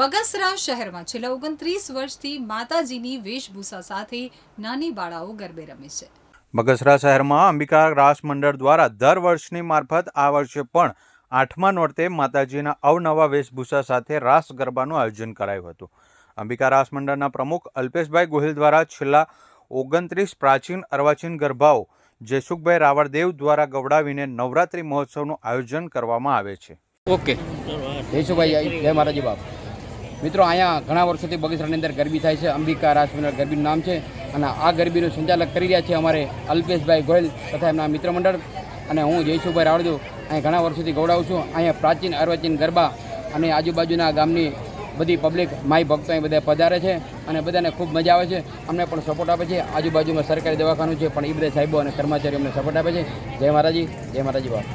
બગસરા શહેરમાં છેલ્લા ઓગણત્રીસ વર્ષથી માતાજીની વેશભૂષા સાથે નાની બાળાઓ ગરબે રમે છે. બગસરા શહેરમાં અંબિકા રાસ મંડળ દ્વારા દર વર્ષની મારફત આ વર્ષે પણ આઠમા નોરતે માતાજીના અવનવા વેશભૂષા સાથે રાસ ગરબાનું આયોજન કરાયું હતું. અંબિકા રાસ મંડળના પ્રમુખ અલ્પેશભાઈ ગોહિલ દ્વારા છેલ્લા ઓગણત્રીસ પ્રાચીન અર્વાચીન ગરબાઓ જયસુખભાઈ રાવળદેવ દ્વારા ગવડાવીને નવરાત્રિ મહોત્સવનું આયોજન કરવામાં આવે છે. ઓકે. જયસુભાઈ જય મહારાજી બાપ. મિત્રો, અહીંયા ઘણા વર્ષોથી બગીચરાની અંદર ગરબી થાય છે. અંબિકા રાજપુનર ગરબીનું નામ છે અને આ ગરબીનું સંચાલક કરી રહ્યા છે અમારે અલ્પેશભાઈ ગોયલ તથા એમના મિત્ર મંડળ અને હું જયસુભાઈ રાવળદેવ અહીંયા ઘણા વર્ષોથી ગૌડાવું છું. અહીંયા પ્રાચીન અર્વાચીન ગરબા અને આજુબાજુના ગામની બધી પબ્લિક માય ભક્તો અહીં બધા પધારે છે અને બધાને ખૂબ મજા આવે છે. અમને પણ સપોર્ટ આપે છે. આજુબાજુમાં સરકારી દવાખાનું છે, પણ એ બધા સાહેબો અને કર્મચારીઓ અમને સપોર્ટ આપે છે. જય માતાજી જય માતાજી બાપ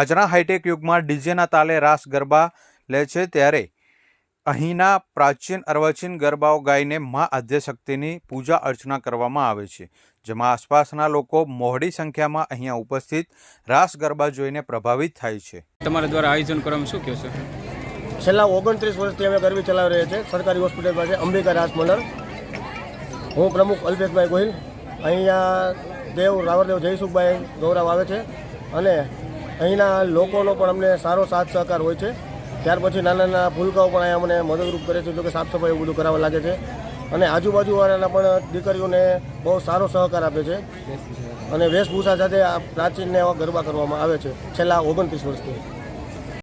આજના હાઈટેક યુગમાં ડીજેના તાલે રાસ ગરબા લે છે ત્યારે અહીંના પ્રાચીન અર્વાચીન ગરબાઓ ગાઈને મા આદ્યશક્તિની પૂજા અર્ચના કરવામાં આવે છે જેમાં આસપાસના લોકો મોહડી સંખ્યામાં અહીંયા ઉપસ્થિત રાસ ગરબા જોઈને પ્રભાવિત થાય છે. તમારા દ્વારા આયોજન કરવામાં શું કહો છો? છેલ્લા ઓગણત્રીસ વર્ષથી અમે ગરબી ચલાવી રહ્યા છીએ. સરકારી હોસ્પિટલ પાસે અંબિકા રાસ મંડળ. હું પ્રમુખ અલ્પેશભાઈ ગોહિલ. અહીંયા દેવ રાવરદેવ જયસુખભાઈ ગૌરવ આવે છે. અને અહીંના લોકોનો પણ અમને સારો સાથ સહકાર હોય છે. ત્યાર પછી નાના નાના ભૂલકાઓ પણ અહીંયા અમને મદદરૂપ કરે છે જોકે સાફ સફાઈ એવું બધું કરાવવા લાગે છે. અને આજુબાજુવાળાના પણ દીકરીઓને બહુ સારો સહકાર આપે છે. અને વેશભૂષા સાથે આ પ્રાચીનને એવા ગરબા કરવામાં આવે છે છેલ્લા ઓગણત્રીસ વર્ષથી.